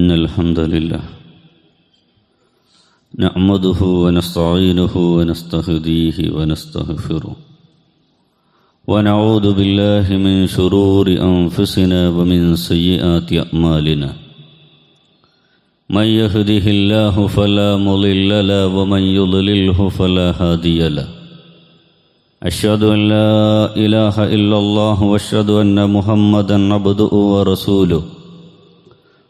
إن الحمد لله. نحمده ونستعينه ونستهديه ونستغفره. ونعوذ بالله من شرور أنفسنا ومن سيئات أعمالنا. من يهده الله فلا مضل له ومن يضلله فلا هادي له. أشهد أن لا إله إلا الله وأشهد أن محمدا عبده ورسوله.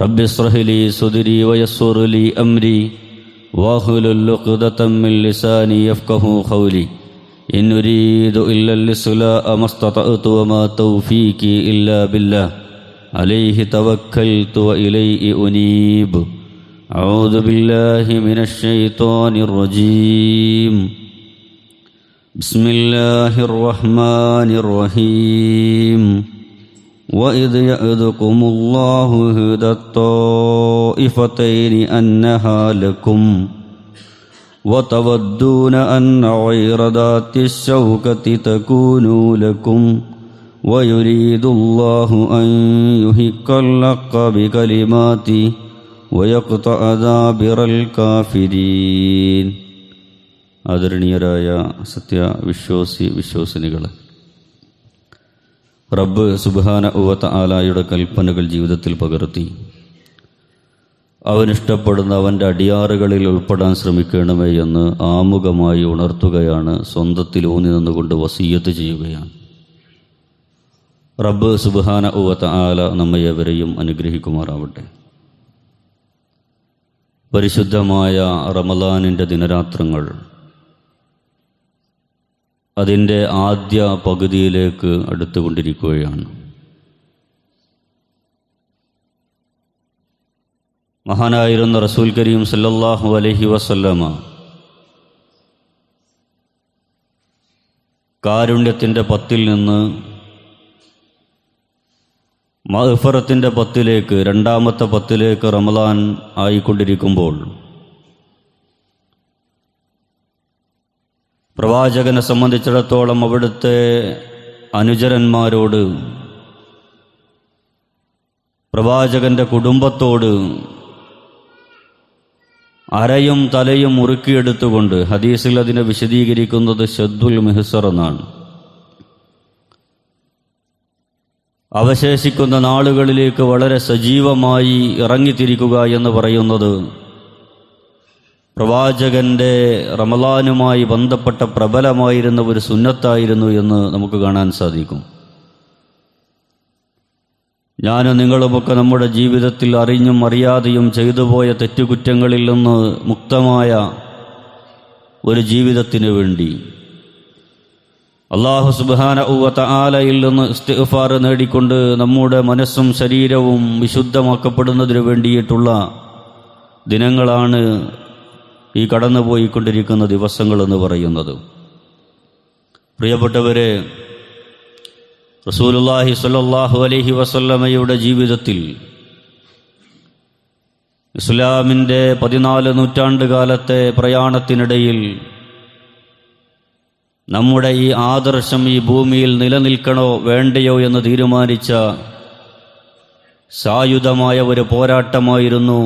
رب اشرح لي صدري ويسر لي أمري واحلل عقدة من لساني يفقه قولي إن أريد إلا الإصلاح ما استطعت وما توفيقي إلا بالله عليه توكلت وإليه أنيب أعوذ بالله من الشيطان الرجيم بسم الله الرحمن الرحيم وإذ يأذكم الله هدى الطائفتين أنها لكم وتودون أن غير ذات الشوكة تكون لكم ويريد الله أن يهك الحق بكلماته ويقطع دابر الكافرين ആദരണീയരായ സത്യവിശ്വാസി വിശ്വാസിനികൾ റബ്ബ് സുബാന ഉവത്ത ആലായുടെ കൽപ്പനകൾ ജീവിതത്തിൽ പകർത്തി. അവനിഷ്ടപ്പെടുന്ന അവന്റെ അടിയാറുകളിൽ ഉൾപ്പെടാൻ ശ്രമിക്കണമേ എന്ന് ആമുഖമായി ഉണർത്തുകയാണ് സ്വന്തത്തിൽ ഊന്നി നിന്നുകൊണ്ട് വസീയത്ത് ചെയ്യുകയാണ്. റബ്ബ് സുബാന ഉവത്ത ആല നമ്മയെവരെയും അനുഗ്രഹിക്കുമാറാവട്ടെ. പരിശുദ്ധമായ റമലാനിന്റെ ദിനരാത്രങ്ങൾ അതിന്റെ ആദ്യ പകുതിയിലേക്ക് അടുത്തുകൊണ്ടിരിക്കുകയാണ്. മഹാനായിരുന്ന റസൂൽ കരീം സല്ലല്ലാഹു അലഹി വസല്ലമ കാരുണ്യത്തിന്റെ പത്തിൽ നിന്ന് മഹഫറത്തിന്റെ പത്തിലേക്ക് രണ്ടാമത്തെ പത്തിലേക്ക് റമദാൻ ആയിക്കൊണ്ടിരിക്കുമ്പോൾ പ്രവാചകനെ സംബന്ധിച്ചിടത്തോളം അവിടുത്തെ അനുചരന്മാരോട് പ്രവാചകന്റെ കുടുംബത്തോട് അരയും തലയും മുറുക്കിയെടുത്തുകൊണ്ട് ഹദീസിൽ അതിനെ വിശദീകരിക്കുന്നത് ഷദ്ദുൽ മെഹസർ എന്നാണ്. അവശേഷിക്കുന്ന നാളുകളിലേക്ക് വളരെ സജീവമായി ഇറങ്ങിത്തിരിക്കുക എന്ന് പറയുന്നത് പ്രവാചകന്റെ റമലാനുമായി ബന്ധപ്പെട്ട പ്രബലമായിരുന്ന ഒരു സുന്നത്തായിരുന്നു എന്ന് നമുക്ക് കാണാൻ സാധിക്കും. ഞാനും നിങ്ങളുമൊക്കെ നമ്മുടെ ജീവിതത്തിൽ അറിഞ്ഞും അറിയാതെയും ചെയ്തുപോയ തെറ്റുകുറ്റങ്ങളിൽ നിന്ന് മുക്തമായ ഒരു ജീവിതത്തിനു വേണ്ടി. അള്ളാഹു സുബാന ഉവത്ത ആലയിൽ നിന്ന് ഇസ്തിഫാർ നേടിക്കൊണ്ട് നമ്മുടെ മനസ്സും ശരീരവും വിശുദ്ധമാക്കപ്പെടുന്നതിന് വേണ്ടിയിട്ടുള്ള ദിനങ്ങളാണ് ഈ കടന്നുപോയിക്കൊണ്ടിരിക്കുന്ന ദിവസങ്ങളെന്ന് പറയുന്നത്. പ്രിയപ്പെട്ടവരെ റസൂലുല്ലാഹി സ്വല്ലല്ലാഹു അലൈഹി വസല്ലമയുടെ ജീവിതത്തിൽ ഇസ്ലാമിന്റെ പതിനാല് നൂറ്റാണ്ട് കാലത്തെ പ്രയാണത്തിനിടയിൽ നമ്മുടെ ഈ ആദർശം ഈ ഭൂമിയിൽ നിലനിൽക്കണോ വേണ്ടയോ എന്ന് തീരുമാനിച്ച സായുധമായ ഒരു പോരാട്ടമായിരുന്നു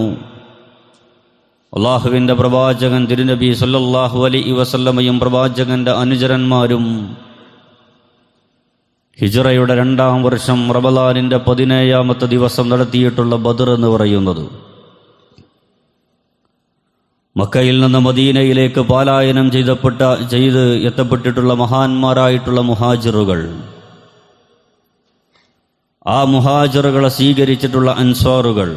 അള്ളാഹുവിന്റെ പ്രവാചകൻ തിരുനബി സല്ലാഹു അലി വസല്ലമയും പ്രവാചകന്റെ അനുചരന്മാരും ഹിജറയുടെ രണ്ടാം വർഷം റബലാനിന്റെ പതിനേഴാമത്തെ ദിവസം നടത്തിയിട്ടുള്ള ബദർ എന്ന് പറയുന്നത്. മക്കയിൽ നിന്ന് മദീനയിലേക്ക് പാലായനം ചെയ്തപ്പെട്ട ചെയ്ത് എത്തപ്പെട്ടിട്ടുള്ള മഹാന്മാരായിട്ടുള്ള മുഹാജിറുകൾ. ആ മുഹാജിറുകളെ സ്വീകരിച്ചിട്ടുള്ള അൻസാറുകൾ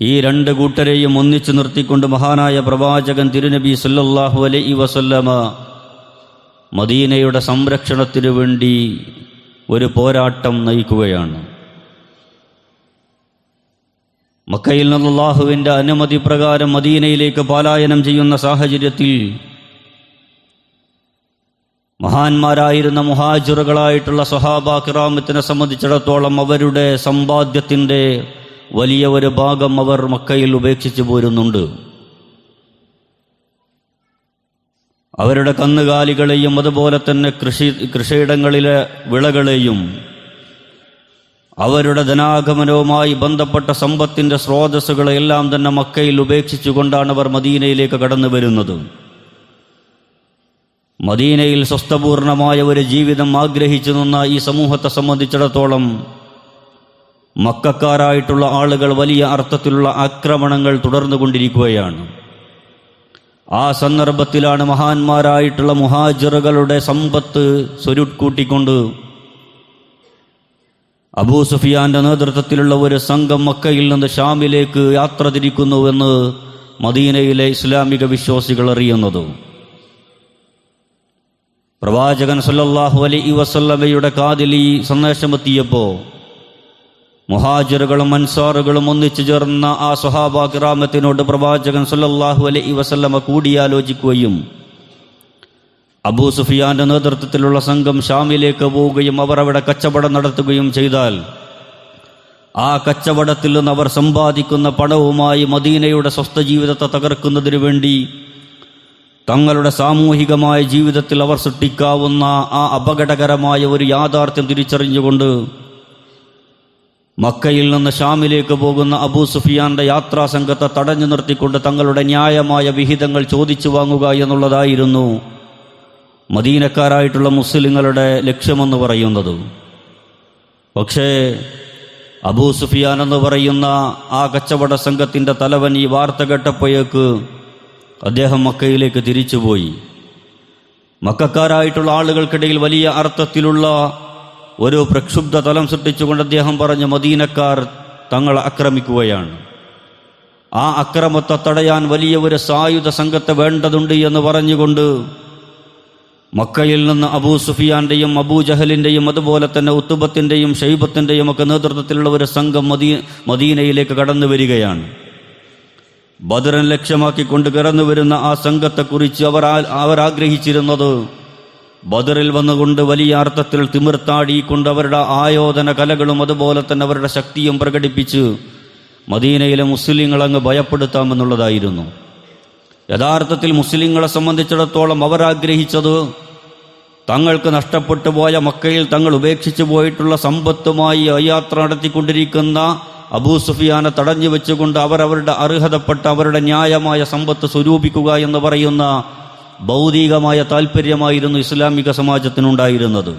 ഈ രണ്ട് കൂട്ടരെയും ഒന്നിച്ചു നിർത്തിക്കൊണ്ട് മഹാനായ പ്രവാചകൻ തിരുനബി സല്ലാഹു അലൈ വസല്ലമ മദീനയുടെ സംരക്ഷണത്തിനു വേണ്ടി ഒരു പോരാട്ടം നയിക്കുകയാണ്. മക്കയിൽ നിന്നുള്ളാഹുവിന്റെ അനുമതി പ്രകാരം മദീനയിലേക്ക് പാലായനം ചെയ്യുന്ന സാഹചര്യത്തിൽ മഹാന്മാരായിരുന്ന മുഹാജിറുകളായിട്ടുള്ള സഹാബ കിറാമത്തിനെ സംബന്ധിച്ചിടത്തോളം അവരുടെ സമ്പാദ്യത്തിന്റെ വലിയ ഒരു ഭാഗം അവർ മക്കയിൽ ഉപേക്ഷിച്ചു പോരുന്നുണ്ട്. അവരുടെ കന്നുകാലികളെയും അതുപോലെ തന്നെ കൃഷി കൃഷിയിടങ്ങളിലെ വിളകളെയും അവരുടെ ധനാഗമനവുമായി ബന്ധപ്പെട്ട സമ്പത്തിന്റെ സ്രോതസ്സുകളെല്ലാം തന്നെ മക്കയിൽ ഉപേക്ഷിച്ചുകൊണ്ടാണ് അവർ മദീനയിലേക്ക് കടന്നു വരുന്നത്. മദീനയിൽ സ്വസ്ഥപൂർണമായ ഒരു ജീവിതം ആഗ്രഹിച്ചു നിന്ന ഈ സമൂഹത്തെ സംബന്ധിച്ചിടത്തോളം മക്കാരായിട്ടുള്ള ആളുകൾ വലിയ അർത്ഥത്തിലുള്ള ആക്രമണങ്ങൾ തുടർന്നു കൊണ്ടിരിക്കുകയാണ്. ആ സന്ദർഭത്തിലാണ് മഹാന്മാരായിട്ടുള്ള മുഹാജിറുകളുടെ സമ്പത്ത് സ്വരുക്കൂട്ടിക്കൊണ്ട് അബൂ സുഫിയാന്റെ നേതൃത്വത്തിലുള്ള ഒരു സംഘം മക്കയിൽ നിന്ന് ഷാമിലേക്ക് യാത്ര തിരിക്കുന്നുവെന്ന് മദീനയിലെ ഇസ്ലാമിക വിശ്വാസികൾ അറിയുന്നത്. പ്രവാചകൻ സല്ലാഹു അലൈഹി വസല്ലമയുടെ കാതിൽ ഈ സന്ദേശമെത്തിയപ്പോൾ മുഹാജിറുകളും അൻസാറുകളും ഒന്നിച്ചു ചേർന്ന ആ സ്വഹാബ ഗ്രാമത്തിനോട് പ്രവാചകൻ സല്ലല്ലാഹു അലൈ വസല്ലമ കൂടിയാലോചിക്കുകയും അബൂ സുഫിയാന്റെ നേതൃത്വത്തിലുള്ള സംഘം ഷാമിലേക്ക് പോവുകയും അവർ അവിടെ കച്ചവടം നടത്തുകയും ചെയ്താൽ ആ കച്ചവടത്തിൽ നിന്ന് അവർ സമ്പാദിക്കുന്ന പണവുമായി മദീനയുടെ സ്വസ്ഥ ജീവിതത്തെ തകർക്കുന്നതിനു വേണ്ടി തങ്ങളുടെ സാമൂഹികമായ ജീവിതത്തിൽ അവർ സൃഷ്ടിക്കാവുന്ന ആ അപകടകരമായ ഒരു യാഥാർത്ഥ്യം തിരിച്ചറിഞ്ഞുകൊണ്ട് മക്കയിൽ നിന്ന് ഷാമിലേക്ക് പോകുന്ന അബൂ സുഫിയാന്റെ യാത്രാ സംഘത്തെ തടഞ്ഞു നിർത്തിക്കൊണ്ട് തങ്ങളുടെ ന്യായമായ വിഹിതങ്ങൾ ചോദിച്ചു വാങ്ങുക എന്നുള്ളതായിരുന്നു മദീനക്കാരായിട്ടുള്ള മുസ്ലിങ്ങളുടെ ലക്ഷ്യമെന്ന് പറയുന്നത്. പക്ഷേ അബൂ സുഫിയാൻ എന്ന് പറയുന്ന ആ കച്ചവട സംഘത്തിന്റെ തലവൻ ഈ വാർത്ത കേട്ടപ്പോഴേക്ക് അദ്ദേഹം മക്കയിലേക്ക് തിരിച്ചുപോയി. മക്കാരായിട്ടുള്ള ആളുകൾക്കിടയിൽ വലിയ അർത്ഥത്തിലുള്ള ഒരു പ്രക്ഷുബ്ധ തലം സൃഷ്ടിച്ചുകൊണ്ട് അദ്ദേഹം പറഞ്ഞ മദീനക്കാർ തങ്ങളെ ആക്രമിക്കുകയാണ്. ആ അക്രമത്തെ തടയാൻ വലിയ ഒരു സായുധ സംഘത്തെ വേണ്ടതുണ്ട് എന്ന് പറഞ്ഞുകൊണ്ട് മക്കയിൽ നിന്ന് അബൂ സുഫിയാന്റെയും അബൂ ജഹലിന്റെയും അതുപോലെ തന്നെ ഉത്തുബത്തിന്റെയും ഷെയ്ബത്തിന്റെയും ഒക്കെ നേതൃത്വത്തിലുള്ള ഒരു സംഘം മദീ മദീനയിലേക്ക് കടന്നു വരികയാണ്. ബദറൻ ലക്ഷ്യമാക്കിക്കൊണ്ട് കടന്നു വരുന്ന ആ സംഘത്തെക്കുറിച്ച് അവർ അവരാഗ്രഹിച്ചിരുന്നത് ആഗ്രഹിച്ചിരുന്നത് ബദറിൽ വന്നുകൊണ്ട് വലിയ അർത്ഥത്തിൽ തിമിർത്താടിക്കൊണ്ട് അവരുടെ ആയോധന കലകളും അതുപോലെ തന്നെ അവരുടെ ശക്തിയും പ്രകടിപ്പിച്ച് മദീനയിലെ മുസ്ലിങ്ങൾ അങ്ങ് ഭയപ്പെടുത്താമെന്നുള്ളതായിരുന്നു. യഥാർത്ഥത്തിൽ മുസ്ലിങ്ങളെ സംബന്ധിച്ചിടത്തോളം അവർ ആഗ്രഹിച്ചത് തങ്ങൾക്ക് നഷ്ടപ്പെട്ടു പോയ മക്കയിൽ തങ്ങൾ ഉപേക്ഷിച്ചു പോയിട്ടുള്ള സമ്പത്തുമായി യാത്ര നടത്തിക്കൊണ്ടിരിക്കുന്ന അബൂ സുഫിയാനെ തടഞ്ഞു വെച്ചുകൊണ്ട് അവർ അവരുടെ അർഹതപ്പെട്ട അവരുടെ ന്യായമായ സമ്പത്ത് സ്വരൂപിക്കുക എന്ന് പറയുന്ന ഭൗതികമായ താല്പര്യമായിരുന്നു ഇസ്ലാമിക സമാജത്തിനുണ്ടായിരുന്നത്.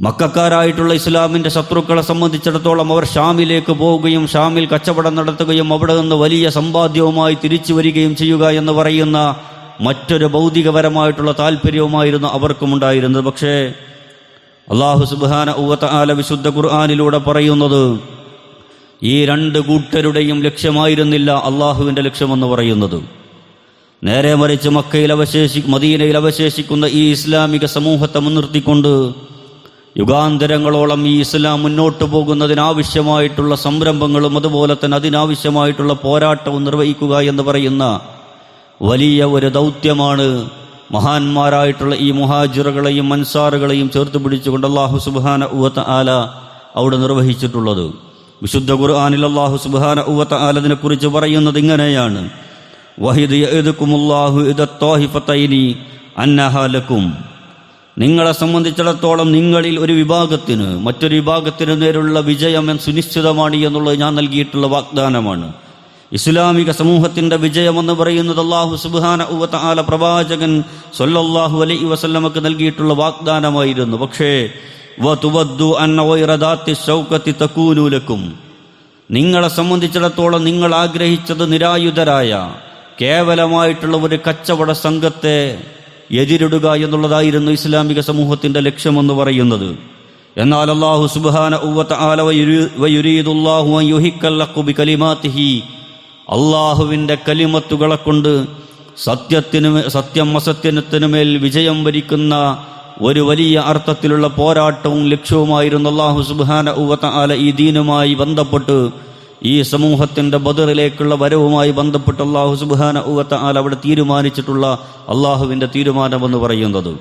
മക്കാരായിട്ടുള്ള ഇസ്ലാമിന്റെ ശത്രുക്കളെ സംബന്ധിച്ചിടത്തോളം അവർ ഷാമിലേക്ക് പോവുകയും ഷാമിൽ കച്ചവടം നടത്തുകയും അവിടെ നിന്ന് വലിയ സമ്പാദ്യവുമായി തിരിച്ചു വരികയും ചെയ്യുക എന്ന് പറയുന്ന മറ്റൊരു ഭൗതികപരമായിട്ടുള്ള താല്പര്യവുമായിരുന്നു അവർക്കുമുണ്ടായിരുന്നത് പക്ഷേ അള്ളാഹു സുബാന ഉവത്ത വിശുദ്ധ ഖുർആാനിലൂടെ പറയുന്നത് ഈ രണ്ട് കൂട്ടരുടെയും ലക്ഷ്യമായിരുന്നില്ല അള്ളാഹുവിന്റെ ലക്ഷ്യമെന്ന് പറയുന്നത്. നേരെ മറിച്ച് മക്കയിൽ അവശേഷി മദീനയിൽ അവശേഷിക്കുന്ന ഈ ഇസ്ലാമിക സമൂഹത്തെ മുൻനിർത്തിക്കൊണ്ട് യുഗാന്തരങ്ങളോളം ഈ ഇസ്ലാം മുന്നോട്ട് പോകുന്നതിനാവശ്യമായിട്ടുള്ള സംരംഭങ്ങളും അതുപോലെ തന്നെ അതിനാവശ്യമായിട്ടുള്ള പോരാട്ടവും നിർവഹിക്കുക എന്ന് പറയുന്ന വലിയ ഒരു ദൗത്യമാണ് മഹാന്മാരായിട്ടുള്ള ഈ മുഹാജിറുകളെയും മൻസാറുകളെയും ചേർത്ത് പിടിച്ചുകൊണ്ട് അള്ളാഹു സുബാന ഉവത്ത ആല അവിടെ നിർവഹിച്ചിട്ടുള്ളത്. വിശുദ്ധ ഖുർആാനിൽ അള്ളാഹു സുബാന ഉവത്ത ആലതിനെ കുറിച്ച് പറയുന്നത് ഇങ്ങനെയാണ്. വഹിദ് എഴുതുക്കുമുല്ലാഹു ഇദ ത്വാഹിഫത്തൈനി അന്നഹാലക്കും നിങ്ങളെ സംബന്ധിച്ചിടത്തോളം നിങ്ങളിൽ ഒരു വിഭാഗത്തിന് മറ്റൊരു വിഭാഗത്തിന് നേരുള്ള വിജയം സുനിശ്ചിതമാണ് എന്നുള്ളത് ഞാൻ നൽകിയിട്ടുള്ള വാഗ്ദാനമാണ്. ഇസ്ലാമിക സമൂഹത്തിന്റെ വിജയമെന്ന് പറയുന്നത് അള്ളാഹു സുബാന ഉവത്ത ആല പ്രവാചകൻ സൊല്ലാഹു അലൈ വസല്ലമക്ക് നൽകിയിട്ടുള്ള വാഗ്ദാനമായിരുന്നു. പക്ഷേ തക്കൂനൂലക്കും നിങ്ങളെ സംബന്ധിച്ചിടത്തോളം നിങ്ങൾ ആഗ്രഹിച്ചത് നിരായുധരായ കേവലമായിട്ടുള്ള ഒരു കച്ചവട സംഘത്തെ എതിരിടുക എന്നുള്ളതായിരുന്നു ഇസ്ലാമിക സമൂഹത്തിന്റെ ലക്ഷ്യമെന്ന് പറയുന്നത്. എന്നാൽ അള്ളാഹു സുബാന അള്ളാഹുവിന്റെ കലിമത്തുകളെ കൊണ്ട് സത്യത്തിനു സത്യം അസത്യത്തിനുമേൽ വിജയം വരിക്കുന്ന ഒരു വലിയ അർത്ഥത്തിലുള്ള പോരാട്ടവും ലക്ഷ്യവുമായിരുന്നു അള്ളാഹു സുബാന ഉവത്ത ആല ഈ ദീനുമായി ബന്ധപ്പെട്ട് ഈ സമൂഹത്തിന്റെ ബദറിലേക്കുള്ള വരവുമായി ബന്ധപ്പെട്ട് അള്ളാഹു സുബാന ഉവത്ത അവിടെ തീരുമാനിച്ചിട്ടുള്ള അള്ളാഹുവിന്റെ തീരുമാനമെന്ന് പറയുന്നത്.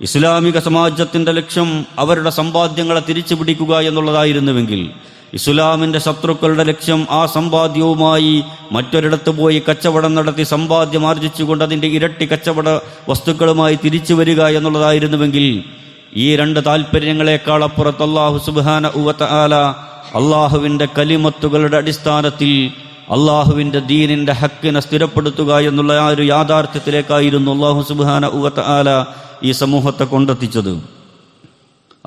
ഇസ്ലാമിക സമാജത്തിന്റെ ലക്ഷ്യം അവരുടെ സമ്പാദ്യങ്ങളെ തിരിച്ചു പിടിക്കുക എന്നുള്ളതായിരുന്നുവെങ്കിൽ ഇസ്ലാമിന്റെ ശത്രുക്കളുടെ ലക്ഷ്യം ആ സമ്പാദ്യവുമായി മറ്റൊരിടത്ത് പോയി കച്ചവടം നടത്തി സമ്പാദ്യം ആർജിച്ചുകൊണ്ട് അതിന്റെ ഇരട്ടി കച്ചവട വസ്തുക്കളുമായി തിരിച്ചു വരിക എന്നുള്ളതായിരുന്നുവെങ്കിൽ ഈ രണ്ട് താല്പര്യങ്ങളെക്കാൾ അപ്പുറത്ത് അള്ളാഹു സുബാന ഉവത്ത ആല അള്ളാഹുവിന്റെ കലിമത്തുകളുടെ അടിസ്ഥാനത്തിൽ അള്ളാഹുവിന്റെ ദീനിന്റെ ഹക്കിനെ സ്ഥിരപ്പെടുത്തുക എന്നുള്ള ആ ഒരു യാഥാർത്ഥ്യത്തിലേക്കായിരുന്നു അള്ളാഹു സുബാന ഉവത്ത ആല ഈ സമൂഹത്തെ കൊണ്ടെത്തിച്ചത്.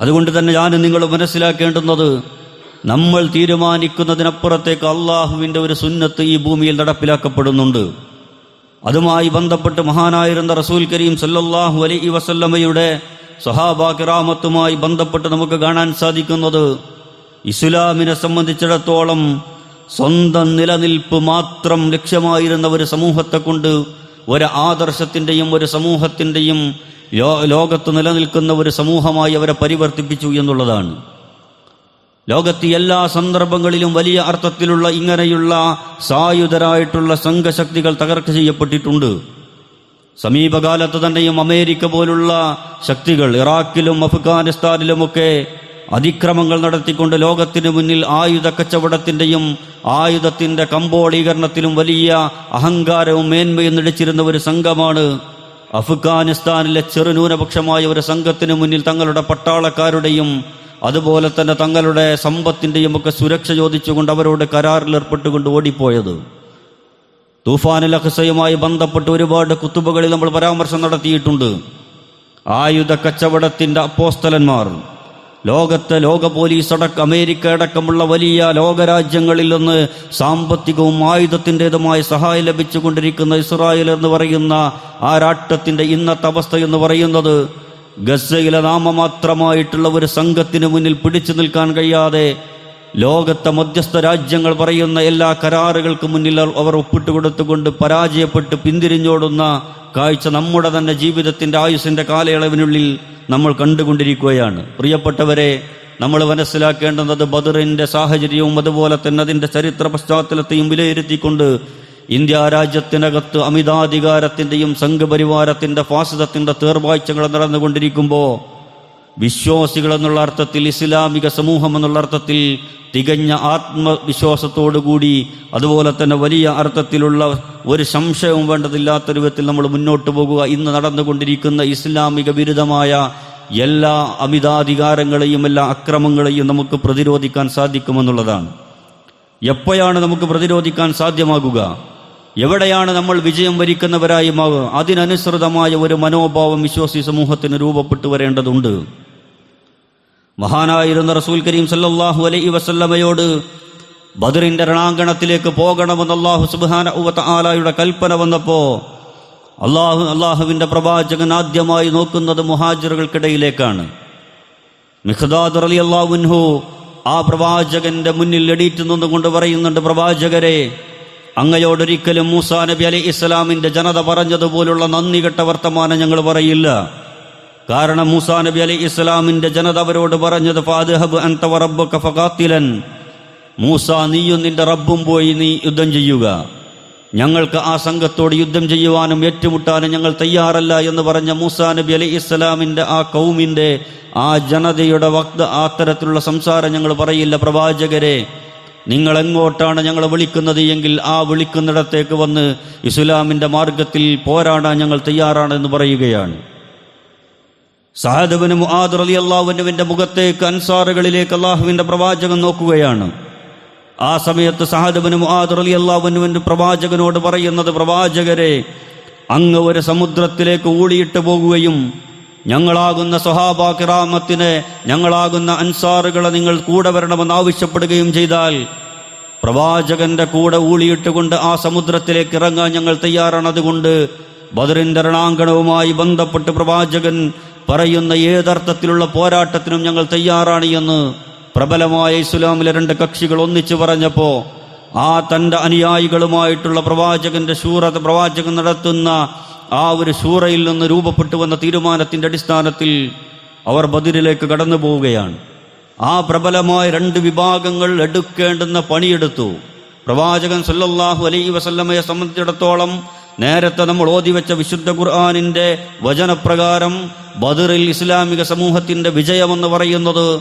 അതുകൊണ്ട് തന്നെ ഞാൻ നിങ്ങൾ മനസ്സിലാക്കേണ്ടുന്നത് നമ്മൾ തീരുമാനിക്കുന്നതിനപ്പുറത്തേക്ക് അള്ളാഹുവിന്റെ ഒരു സുന്നത്ത് ഈ ഭൂമിയിൽ നടപ്പിലാക്കപ്പെടുന്നുണ്ട്. അതുമായി ബന്ധപ്പെട്ട് മഹാനായിരുന്ന റസൂൽ കരീം സല്ലാഹു അലൈ വസല്ലമയുടെ സഹാബാക്കിറാമത്തുമായി ബന്ധപ്പെട്ട് നമുക്ക് കാണാൻ സാധിക്കുന്നത് ഇസ്ലാമിനെ സംബന്ധിച്ചിടത്തോളം സ്വന്തം നിലനിൽപ്പ് മാത്രം ലക്ഷ്യമായിരുന്ന ഒരു സമൂഹത്തെ കൊണ്ട് ഒരു ആദർശത്തിന്റെയും ഒരു സമൂഹത്തിന്റെയും ലോകത്ത് നിലനിൽക്കുന്ന ഒരു സമൂഹമായി അവരെ പരിവർത്തിപ്പിച്ചു എന്നുള്ളതാണ്. ലോകത്ത് എല്ലാ സന്ദർഭങ്ങളിലും വലിയ അർത്ഥത്തിലുള്ള ഇങ്ങനെയുള്ള സായുധരായിട്ടുള്ള സംഘശക്തികൾ തകർക്ക ചെയ്യപ്പെട്ടിട്ടുണ്ട്. സമീപകാലത്ത് തന്നെയും അമേരിക്ക പോലുള്ള ശക്തികൾ ഇറാഖിലും അഫ്ഗാനിസ്ഥാനിലുമൊക്കെ അതിക്രമങ്ങൾ നടത്തിക്കൊണ്ട് ലോകത്തിനു മുന്നിൽ ആയുധ കച്ചവടത്തിന്റെയും ആയുധത്തിന്റെ കമ്പോളീകരണത്തിലും വലിയ അഹങ്കാരവും മേന്മയും നടിച്ചിരുന്ന ഒരു സംഘമാണ് അഫ്ഗാനിസ്ഥാനിലെ ചെറുന്യൂനപക്ഷമായ ഒരു സംഘത്തിനു മുന്നിൽ തങ്ങളുടെ പട്ടാളക്കാരുടെയും അതുപോലെ തന്നെ തങ്ങളുടെ സമ്പത്തിന്റെയും ഒക്കെ സുരക്ഷ ചോദിച്ചുകൊണ്ട് അവരോട് കരാറിൽ ഏർപ്പെട്ടുകൊണ്ട് ഓടിപ്പോയത്. തൂഫാനുൽ അഹസയുമായി ബന്ധപ്പെട്ട് ഒരുപാട് കുത്തുബകളിൽ നമ്മൾ പരാമർശം നടത്തിയിട്ടുണ്ട്. ആയുധ കച്ചവടത്തിന്റെ അപ്പോസ്തലന്മാർ ലോകത്തെ ലോക പോലീസ് അടക്കം അമേരിക്ക അടക്കമുള്ള വലിയ ലോകരാജ്യങ്ങളിൽ നിന്ന് സാമ്പത്തികവും ആയുധത്തിന്റെതുമായ സഹായം ലഭിച്ചുകൊണ്ടിരിക്കുന്ന ഇസ്രായേൽ എന്ന് പറയുന്ന ആ രാഷ്ട്രത്തിന്റെ ഇന്നത്തെ അവസ്ഥ എന്ന് പറയുന്നത് ഗസയിലെ നാമമാത്രമായിട്ടുള്ള ഒരു സംഘത്തിന് മുന്നിൽ പിടിച്ചു നിൽക്കാൻ കഴിയാതെ ലോകത്തെ മധ്യസ്ഥ രാജ്യങ്ങൾ പറയുന്ന എല്ലാ കരാറുകൾക്ക് മുന്നിൽ അവർ ഒപ്പിട്ട് കൊടുത്തുകൊണ്ട് പരാജയപ്പെട്ട് പിന്തിരിഞ്ഞോടുന്ന കാഴ്ച നമ്മുടെ തന്നെ ജീവിതത്തിന്റെ ആയുസിന്റെ കാലയളവിനുള്ളിൽ നമ്മൾ കണ്ടുകൊണ്ടിരിക്കുകയാണ്. പ്രിയപ്പെട്ടവരെ നമ്മൾ മനസ്സിലാക്കേണ്ടുന്നത് ബദറിന്റെ സാഹചര്യവും അതുപോലെ തന്നെ അതിന്റെ ചരിത്ര പശ്ചാത്തലത്തെയും വിലയിരുത്തിക്കൊണ്ട് ഇന്ത്യ രാജ്യത്തിനകത്ത് അമിതാധികാരത്തിന്റെയും സംഘപരിവാരത്തിന്റെ ഫാസിതത്തിന്റെ തീർവാഴ്ചകൾ നടന്നുകൊണ്ടിരിക്കുമ്പോൾ വിശ്വാസികൾ എന്നുള്ള അർത്ഥത്തിൽ ഇസ്ലാമിക സമൂഹം എന്നുള്ള അർത്ഥത്തിൽ തികഞ്ഞ ആത്മവിശ്വാസത്തോടുകൂടി അതുപോലെ തന്നെ വലിയ അർത്ഥത്തിലുള്ള ഒരു സംശയവും വേണ്ടതില്ലാത്ത രൂപത്തിൽ നമ്മൾ മുന്നോട്ട് പോകുക. ഇന്ന് നടന്നുകൊണ്ടിരിക്കുന്ന ഇസ്ലാമിക വിരുദ്ധമായ എല്ലാ അമിതാധികാരങ്ങളെയും എല്ലാ അക്രമങ്ങളെയും നമുക്ക് പ്രതിരോധിക്കാൻ സാധിക്കുമെന്നുള്ളതാണ്. എപ്പോഴാണ് നമുക്ക് പ്രതിരോധിക്കാൻ സാധ്യമാകുക? എവിടെയാണ് നമ്മൾ വിജയം വരിക്കുന്നവരായി മാകുക അതിനനുസൃതമായ ഒരു മനോഭാവം വിശ്വാസി സമൂഹത്തിന് രൂപപ്പെട്ടു വരേണ്ടതുണ്ട്. മഹാനായിരുന്ന റസൂൽ കരീം സല്ലാഹു അലൈ വസല്ലമയോട് ബദറിന്റെ രണാങ്കണത്തിലേക്ക് പോകണമെന്ന് അള്ളാഹു സുബാന ഉവത്ത ആലായുടെ കൽപ്പന വന്നപ്പോ അള്ളാഹു അള്ളാഹുവിന്റെ പ്രവാചകൻ ആദ്യമായി നോക്കുന്നത് മുഹാജിറുകൾക്കിടയിലേക്കാണ്. മിഖ്ദാദ് അലി അള്ളാഹുൻഹു ആ പ്രവാചകന്റെ മുന്നിൽ എടീറ്റ് നിന്നുകൊണ്ട് പറയുന്നുണ്ട് പ്രവാചകരെ അങ്ങയോടൊരിക്കലും മൂസാ നബി അലി ഇസ്ലാമിന്റെ ജനത പറഞ്ഞതുപോലുള്ള നന്ദി കെട്ട വർത്തമാനം ഞങ്ങൾ പറയില്ല. കാരണം മൂസാ നബി അലി ഇസ്ലാമിന്റെ ജനത അവരോട് പറഞ്ഞത് അൻത മൂസ നീയും നിന്റെ റബ്ബും പോയി നീ യുദ്ധം ചെയ്യുക. ഞങ്ങൾക്ക് ആ സംഘത്തോട് യുദ്ധം ചെയ്യുവാനും ഏറ്റുമുട്ടാനും ഞങ്ങൾ തയ്യാറല്ല എന്ന് പറഞ്ഞ മൂസാ നബി അലി ഇസ്ലാമിന്റെ ആ കൗമിന്റെ ആ ജനതയുടെ വക്ത ആ തരത്തിലുള്ള സംസാരം ഞങ്ങൾ പറയില്ല. പ്രവാചകരെ നിങ്ങൾ എങ്ങോട്ടാണ് ഞങ്ങൾ വിളിക്കുന്നത് എങ്കിൽ ആ വിളിക്കുന്നിടത്തേക്ക് വന്ന് ഇസ്ലാമിന്റെ മാർഗത്തിൽ പോരാടാൻ ഞങ്ങൾ തയ്യാറാണെന്ന് പറയുകയാണ്. സഹദബിന് മുആദ് അലി അള്ളാഹുവിന്റെ മുഖത്തേക്ക് അൻസാറുകളിലേക്ക് അള്ളാഹുവിന്റെ പ്രവാചകൻ നോക്കുകയാണ്. ആ സമയത്ത് സഹദബിന് മുആദ് റളിയല്ലാഹുവിന്റെ പ്രവാചകനോട് പറയുന്നത് പ്രവാചകരെ അങ്ങ് ഒരു സമുദ്രത്തിലേക്ക് ഊളിയിട്ട് പോകുകയും ഞങ്ങളാകുന്ന സ്വഹാബ കിറാമത്തിന് ഞങ്ങളാകുന്ന അൻസാറുകളെ നിങ്ങൾ കൂടെ വരണമെന്ന് ആവശ്യപ്പെടുകയും ചെയ്താൽ പ്രവാചകന്റെ കൂടെ ഊളിയിട്ടുകൊണ്ട് ആ സമുദ്രത്തിലേക്ക് ഇറങ്ങാൻ ഞങ്ങൾ തയ്യാറാണ്. അതുകൊണ്ട് ബദറിന്റെ രണാങ്കണവുമായി ബന്ധപ്പെട്ട് പ്രവാചകൻ പറയുന്ന ഏതർത്ഥത്തിലുള്ള പോരാട്ടത്തിനും ഞങ്ങൾ തയ്യാറാണ് എന്ന് പ്രബലമായ ഇസ്ലാമിലെ രണ്ട് കക്ഷികൾ ഒന്നിച്ചു പറഞ്ഞപ്പോ ആ തന്റെ അനുയായികളുമായിട്ടുള്ള പ്രവാചകന്റെ ശൂറ പ്രവാചകൻ നടത്തുന്ന ആ ഒരു ശൂറയിൽ നിന്ന് രൂപപ്പെട്ടു വന്ന തീരുമാനത്തിന്റെ അടിസ്ഥാനത്തിൽ അവർ ബദിരിലേക്ക് കടന്നു പോവുകയാണ്. ആ പ്രബലമായ രണ്ട് വിഭാഗങ്ങൾ എടുക്കേണ്ടുന്ന പണിയെടുത്തു. പ്രവാചകൻ സല്ലല്ലാഹു അലൈ വസല്ലമയെ സംബന്ധിച്ചിടത്തോളം നേരത്തെ നമ്മൾ ഓതിവെച്ച വിശുദ്ധ ഖുർആാനിന്റെ വചനപ്രകാരം ബദറിൽ ഇസ്ലാമിക സമൂഹത്തിന്റെ വിജയമെന്ന് പറയുന്നത്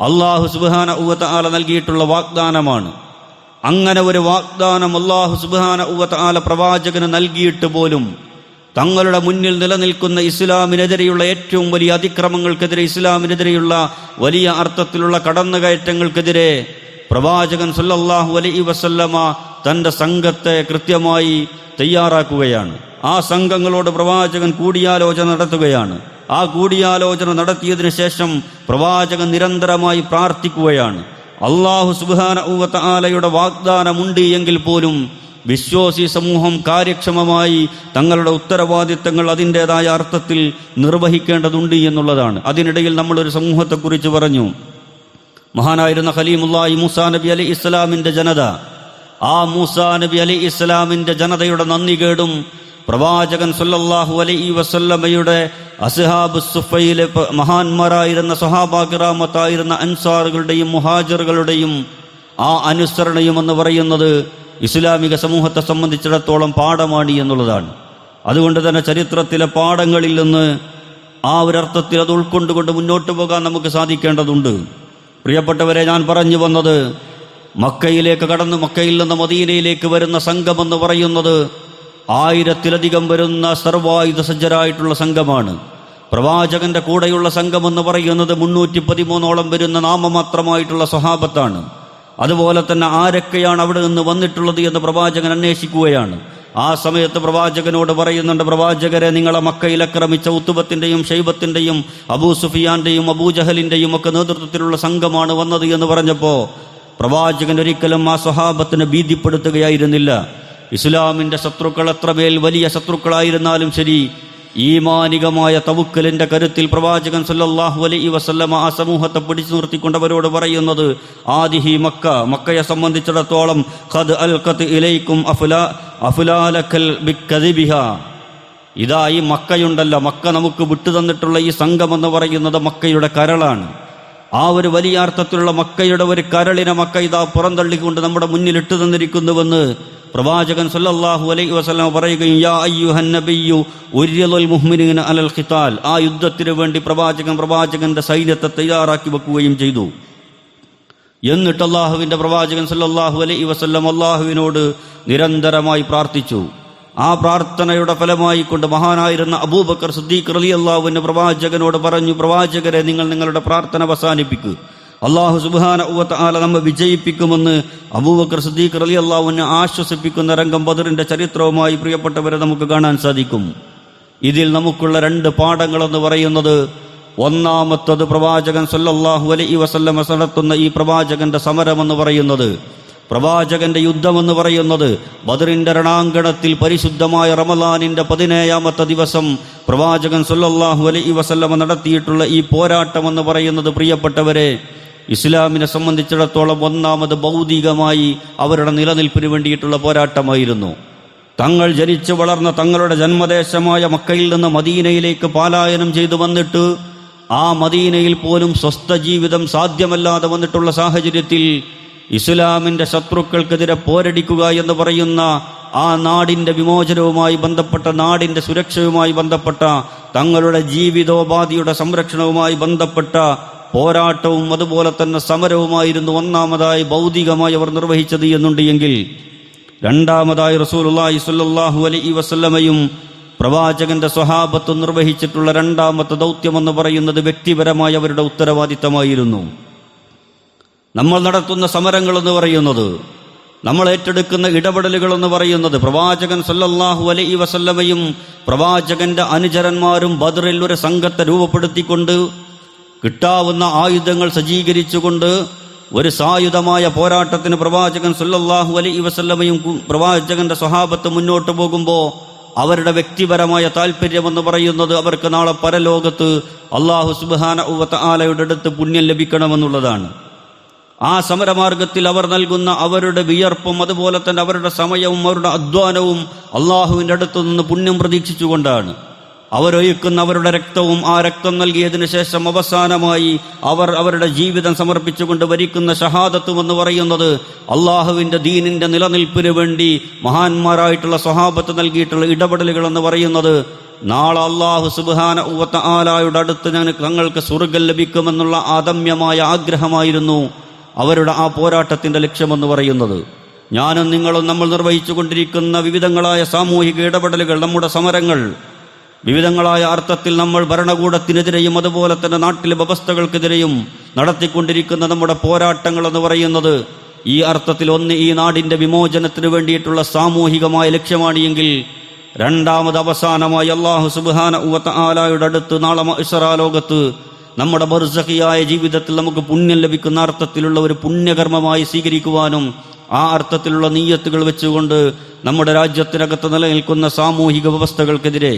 അള്ളാഹു സുബാന ഉവത്ത ആല നൽകിയിട്ടുള്ള വാഗ്ദാനമാണ്. അങ്ങനെ ഒരു വാഗ്ദാനം അള്ളാഹു സുബാന ഉവത്ത ആല പ്രവാചകന് നൽകിയിട്ട് പോലും തങ്ങളുടെ മുന്നിൽ നിലനിൽക്കുന്ന ഇസ്ലാമിനെതിരെയുള്ള ഏറ്റവും വലിയ അതിക്രമങ്ങൾക്കെതിരെ ഇസ്ലാമിനെതിരെയുള്ള വലിയ അർത്ഥത്തിലുള്ള കടന്നുകയറ്റങ്ങൾക്കെതിരെ പ്രവാചകൻ സല്ലല്ലാഹു അലൈ വസല്ലമ തന്റെ സംഘത്തെ കൃത്യമായി തയ്യാറാക്കുകയാണ്. ആ സംഘങ്ങളോട് പ്രവാചകൻ കൂടിയാലോചന നടത്തുകയാണ്. ആ കൂടിയാലോചന നടത്തിയതിനു ശേഷം പ്രവാചകൻ നിരന്തരമായി പ്രാർത്ഥിക്കുകയാണ്. അള്ളാഹു സുബാന ഊവത്ത വാഗ്ദാനമുണ്ട് എങ്കിൽ പോലും വിശ്വാസി സമൂഹം കാര്യക്ഷമമായി തങ്ങളുടെ ഉത്തരവാദിത്തങ്ങൾ അതിന്റെതായ അർത്ഥത്തിൽ നിർവഹിക്കേണ്ടതുണ്ട് എന്നുള്ളതാണ്. അതിനിടയിൽ നമ്മളൊരു സമൂഹത്തെക്കുറിച്ച് പറഞ്ഞു. മഹാനായിരുന്ന ഖലീമുല്ലാഹി മൂസാ നബി അലി ഇസ്ലാമിന്റെ ജനത. ആ മൂസാ നബി അലി ഇസ്ലാമിന്റെ ജനതയുടെ നന്ദി കേടും പ്രവാചകൻ സല്ലല്ലാഹു അലൈ വസല്ലമയുടെ അസ്ഹാബ് സുഫയിലെ മഹാന്മാരായിരുന്ന സഹാബാഗ്രാമത്തായിരുന്ന അൻസാറുകളുടെയും മുഹാജറുകളുടെയും ആ അനുസരണയും എന്ന് പറയുന്നത് ഇസ്ലാമിക സമൂഹത്തെ സംബന്ധിച്ചിടത്തോളം പാഠമാണ് എന്നുള്ളതാണ്. അതുകൊണ്ട് തന്നെ ചരിത്രത്തിലെ പാഠങ്ങളിൽ നിന്ന് ആ ഒരർത്ഥത്തിൽ അത് ഉൾക്കൊണ്ടുകൊണ്ട് മുന്നോട്ട് പോകാൻ നമുക്ക് സാധിക്കേണ്ടതുണ്ട്. പ്രിയപ്പെട്ടവരെ ഞാൻ പറഞ്ഞു വന്നത് മക്കയിലേക്ക് കടന്ന് മക്കയിൽ നിന്ന് മദീനയിലേക്ക് വരുന്ന സംഘമെന്ന് പറയുന്നത് ആയിരത്തിലധികം വരുന്ന സർവായുധ സജ്ജരായിട്ടുള്ള സംഘമാണ്. പ്രവാചകന്റെ കൂടെയുള്ള സംഘമെന്ന് പറയുന്നത് മുന്നൂറ്റി പതിമൂന്നോളം വരുന്ന നാമമാത്രമായിട്ടുള്ള സ്വഹാബത്താണ്. അതുപോലെ തന്നെ ആരൊക്കെയാണ് അവിടെ നിന്ന് വന്നിട്ടുള്ളത് എന്ന് പ്രവാചകൻ അന്വേഷിക്കുകയാണ്. ആ സമയത്ത് പ്രവാചകനോട് പറയുന്നുണ്ട് പ്രവാചകരെ നിങ്ങളെ മക്കയിൽ അക്രമിച്ച ഉത്തുബത്തിന്റെയും ഷൈബത്തിന്റെയും അബൂ സുഫിയാന്റെയും അബൂ ജഹലിന്റെയും ഒക്കെ നേതൃത്വത്തിലുള്ള സംഘമാണ് വന്നത് എന്ന് പറഞ്ഞപ്പോ പ്രവാചകൻ ഒരിക്കലും ആ സ്വഹാബത്തിനെ ഭീതിപ്പെടുത്തുകയായിരുന്നില്ല. ഇസ്ലാമിന്റെ ശത്രുക്കൾ എത്രമേൽ വലിയ ശത്രുക്കളായിരുന്നാലും ശരി ഈമാനികമായ തവുക്കലിന്റെ കരുത്തിൽ പ്രവാചകൻ സല്ലല്ലാഹു അലൈഹി വസല്ലമ ആ സമൂഹത്തെ പിടിച്ചു നിർത്തിക്കൊണ്ടവരോട് പറയുന്നത് ആദിഹി മക്ക മക്കയെ സംബന്ധിച്ചിടത്തോളം ഖദ് അൽഖത് ഇലൈക്കും അഫ്ലാ അഫ്ലാലക്കൽ ബിക്കദിബിഹ. ഇതാ ഈ മക്കയുണ്ടല്ലോ മക്ക നമുക്ക് വിട്ടു തന്നിട്ടുള്ള ഈ സംഘം എന്ന് പറയുന്നത് മക്കയുടെ കരളാണ്. ആ ഒരു വലിയ അർത്ഥത്തിലുള്ള മക്കയുടെ ഒരു കരളിനെ മക്ക ഇതാ പുറന്തള്ളിക്കൊണ്ട് നമ്മുടെ മുന്നിൽ ഇട്ടു തന്നിരിക്കുന്നുവെന്ന് പ്രവാചകൻ സല്ലല്ലാഹു അലൈഹി വസല്ലം പറയുകയും യാ അയ്യുഹൻ നബിയ്യു ഉര്യലുൽ അലൽ ഖിതാൽ. ആ യുദ്ധത്തിനു വേണ്ടി പ്രവാചകൻ പ്രവാചകന്റെ സൈന്യത്തെ തയ്യാറാക്കി വെക്കുകയും ചെയ്തു. എന്നിട്ട് അള്ളാഹുവിന്റെ പ്രവാചകൻ സല്ലല്ലാഹു അലൈഹി വസല്ലം അള്ളാഹുവിനോട് നിരന്തരമായി പ്രാർത്ഥിച്ചു. ആ പ്രാർത്ഥനയുടെ ഫലമായി കൊണ്ട് മഹാനായിരുന്ന അബൂബക്കർ സുദ്ദീഖ് റലി അള്ളാഹുവിന്റെ പ്രവാചകനോട് പറഞ്ഞു പ്രവാചകരെ നിങ്ങൾ നിങ്ങളുടെ പ്രാർത്ഥന അവസാനിപ്പിക്കൂ. അള്ളാഹു സുബാന ഉവത്ത് നമ്മെ വിജയിപ്പിക്കുമെന്ന് അബൂബക്കർ സുദ്ദീഖ് റലി അള്ളാഹുവിനെ ആശ്വസിപ്പിക്കുന്ന രംഗം ബദറിന്റെ ചരിത്രവുമായി പ്രിയപ്പെട്ടവരെ നമുക്ക് കാണാൻ സാധിക്കും. ഇതിൽ നമുക്കുള്ള രണ്ട് പാഠങ്ങളെന്ന് പറയുന്നത് ഒന്നാമത്തത് പ്രവാചകൻ സല്ലല്ലാഹു അലൈ വസല്ലമ നടത്തുന്ന ഈ പ്രവാചകന്റെ സമരമെന്ന് പറയുന്നത് പ്രവാചകന്റെ യുദ്ധമെന്ന് പറയുന്നത് ബദറിന്റെ രണാങ്കണത്തിൽ പരിശുദ്ധമായ റമലാനിന്റെ പതിനേഴാമത്തെ ദിവസം പ്രവാചകൻ സല്ലല്ലാഹു അലൈ വസല്ലമ നടത്തിയിട്ടുള്ള ഈ പോരാട്ടമെന്ന് പറയുന്നത് പ്രിയപ്പെട്ടവരെ ഇസ്ലാമിനെ സംബന്ധിച്ചിടത്തോളം ഒന്നാമത് ഭൗതികമായി അവരുടെ നിലനിൽപ്പിന് വേണ്ടിയിട്ടുള്ള പോരാട്ടമായിരുന്നു. തങ്ങൾ ജനിച്ചു വളർന്ന തങ്ങളുടെ ജന്മദേശമായ മക്കയിൽ നിന്ന് മദീനയിലേക്ക് പാലായനം ചെയ്തു വന്നിട്ട് ആ മദീനയിൽ പോലും സ്വസ്ഥ ജീവിതം സാധ്യമല്ലാതെ വന്നിട്ടുള്ള സാഹചര്യത്തിൽ ഇസ്ലാമിന്റെ ശത്രുക്കൾക്കെതിരെ പോരടിക്കുക എന്ന് പറയുന്ന ആ നാടിന്റെ വിമോചനവുമായി ബന്ധപ്പെട്ട നാടിന്റെ സുരക്ഷയുമായി ബന്ധപ്പെട്ട തങ്ങളുടെ ജീവിതോപാധിയുടെ സംരക്ഷണവുമായി ബന്ധപ്പെട്ട പോരാട്ടവും അതുപോലെ തന്നെ സമരവുമായിരുന്നു ഒന്നാമതായി ഭൗതികമായി അവർ നിർവഹിച്ചത് എന്നുണ്ട് എങ്കിൽ രണ്ടാമതായി റസൂലുള്ളാഹി സ്വല്ലല്ലാഹു അലൈഹി വസല്ലമയും പ്രവാചകന്റെ സ്വഹാബത്ത് നിർവഹിച്ചിട്ടുള്ള രണ്ടാമത്തെ ദൗത്യമെന്ന് പറയുന്നത് വ്യക്തിപരമായ അവരുടെ ഉത്തരവാദിത്തമായിരുന്നു. നമ്മൾ നടത്തുന്ന സമരങ്ങൾ എന്ന് പറയുന്നത് നമ്മൾ ഏറ്റെടുക്കുന്ന ഇടപെടലുകൾ എന്ന് പറയുന്നത് പ്രവാചകൻ സല്ലല്ലാഹു അലൈ വസല്ലമയും പ്രവാചകന്റെ അനുചരന്മാരും ബദറിൽ ഒരു സംഘത്തെ രൂപപ്പെടുത്തിക്കൊണ്ട് കിട്ടാവുന്ന ആയുധങ്ങൾ സജ്ജീകരിച്ചുകൊണ്ട് ഒരു സായുധമായ പോരാട്ടത്തിന് പ്രവാചകൻ സല്ലല്ലാഹു അലൈ വസല്ലമയും പ്രവാചകന്റെ സ്വഹാബത്ത് മുന്നോട്ട് പോകുമ്പോൾ അവരുടെ വ്യക്തിപരമായ താല്പര്യമെന്ന് പറയുന്നത് അവർക്ക് നാളെ പരലോകത്ത് അള്ളാഹു സുബാന ഉവത്ത ആലയുടെ അടുത്ത് പുണ്യം ലഭിക്കണമെന്നുള്ളതാണ്. ആ സമരമാർഗത്തിൽ അവർ നൽകുന്ന അവരുടെ വിയർപ്പും അതുപോലെ തന്നെ അവരുടെ സമയവും അവരുടെ അധ്വാനവും അള്ളാഹുവിന്റെ അടുത്തു നിന്ന് പുണ്യം പ്രതീക്ഷിച്ചുകൊണ്ടാണ്. അവരൊഴുക്കുന്ന അവരുടെ രക്തവും ആ രക്തം നൽകിയതിനു ശേഷം അവസാനമായി അവർ അവരുടെ ജീവിതം സമർപ്പിച്ചുകൊണ്ട് വരിക്കുന്ന ഷഹാദത്തും എന്ന് പറയുന്നത് അള്ളാഹുവിന്റെ ദീനിന്റെ നിലനിൽപ്പിന് വേണ്ടി മഹാന്മാരായിട്ടുള്ള സ്വഹാബത്ത് നൽകിയിട്ടുള്ള ഇടപെടലുകൾ എന്ന് പറയുന്നത് നാളെ അള്ളാഹു സുബാന ഉവത്ത ആലായുടെ അടുത്ത് ഞങ്ങൾക്ക് തങ്ങൾക്ക് സ്വർഗം ലഭിക്കുമെന്നുള്ള അദമ്യമായ ആഗ്രഹമായിരുന്നു. അവരുടെ ആ പോരാട്ടത്തിന്റെ ലക്ഷ്യമെന്ന് പറയുന്നത് ഞാനും നിങ്ങളും നമ്മൾ നിർവഹിച്ചു കൊണ്ടിരിക്കുന്ന വിവിധങ്ങളായ സാമൂഹിക ഇടപെടലുകൾ നമ്മുടെ സമരങ്ങൾ വിവിധങ്ങളായ അർത്ഥത്തിൽ നമ്മൾ ഭരണകൂടത്തിനെതിരെയും അതുപോലെ തന്നെ നാട്ടിലെ വ്യവസ്ഥകൾക്കെതിരെയും നടത്തിക്കൊണ്ടിരിക്കുന്ന നമ്മുടെ പോരാട്ടങ്ങൾ എന്ന് പറയുന്നത് ഈ അർത്ഥത്തിൽ ഒന്ന് ഈ നാടിന്റെ വിമോചനത്തിന് വേണ്ടിയിട്ടുള്ള സാമൂഹികമായ ലക്ഷ്യമാണ് എങ്കിൽ രണ്ടാമത് അവസാനമായി അള്ളാഹു സുബാന ഉവത്ത ആലായുടെ അടുത്ത് നാളെ ഇസ്രാ ലോകത്ത് നമ്മുടെ ബർസഹിയായ ജീവിതത്തിൽ നമുക്ക് പുണ്യം ലഭിക്കുന്ന അർത്ഥത്തിലുള്ള ഒരു പുണ്യകർമ്മമായി സ്വീകരിക്കുവാനും ആ അർത്ഥത്തിലുള്ള നീയത്തുകൾ വെച്ചുകൊണ്ട് നമ്മുടെ രാജ്യത്തിനകത്ത് നിലനിൽക്കുന്ന സാമൂഹിക വ്യവസ്ഥകൾക്കെതിരെ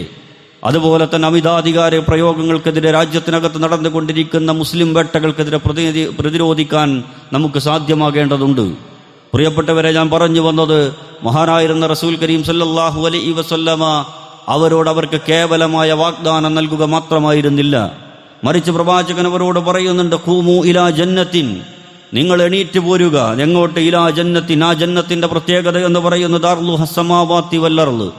അതുപോലെ തന്നെ അമിതാധികാര പ്രയോഗങ്ങൾക്കെതിരെ രാജ്യത്തിനകത്ത് നടന്നുകൊണ്ടിരിക്കുന്ന മുസ്ലിം വേട്ടകൾക്കെതിരെ പ്രതിനിധി പ്രതിരോധിക്കാൻ നമുക്ക് സാധ്യമാകേണ്ടതുണ്ട്. പ്രിയപ്പെട്ടവരെ ഞാൻ പറഞ്ഞു വന്നത് മഹാനായിരുന്ന റസൂൽ കരീം സല്ലാഹു അലൈ വസല്ലമ അവരോട് അവർക്ക് കേവലമായ വാഗ്ദാനം നൽകുക മാത്രമായിരുന്നില്ല. മറിച്ച് പ്രവാചകൻ അവരോട് പറയുന്നുണ്ട് കൂമു ഇലാ ജന്നത്തിൻ. നിങ്ങൾ എണീറ്റ് പോരുക. എങ്ങോട്ട്? ഇലാ ജന്നത്തിൻ. ആ ജന്നത്തിന്റെ പ്രത്യേകത എന്ന് പറയുന്നത് അർലു ഹസമാവാത്തി വല്ലർൾ